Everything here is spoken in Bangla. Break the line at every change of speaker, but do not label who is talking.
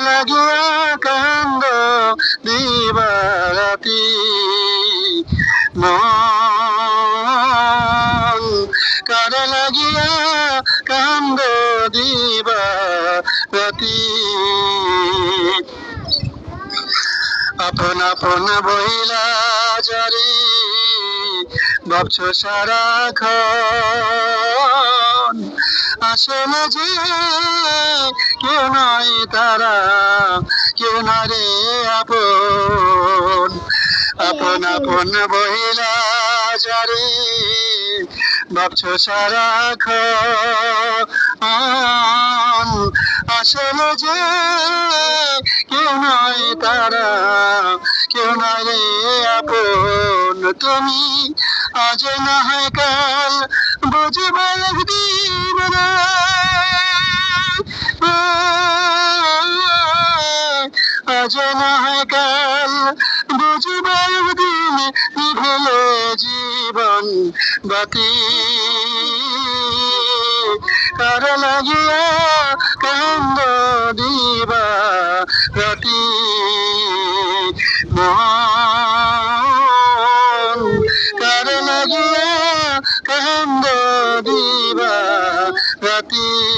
লাগিয়া কান্দ দিবারাতি। মন কারে লাগিয়া কান্দ দিবারাতি। আপন আপন বইলা জারি, ভাবছ সারাক্ষণ আসলে যে কেউ নয় তারা, কেউ না রে আপন। আপন আপন বইলা জারি ভাবছ সারাক্ষণ আসলে যে কেউ নয় তারা, কেউ নয় রে আপন। তুমি আজ না হয় কাল বুঝবে একদিন বাজে মহাকাল বুঝবে দিন নিভল জীবন বাতি। কার লাগিয়া কান্দ দিবা রাতি? মন। কার লাগিয়া কান্দ দিবা রাতি?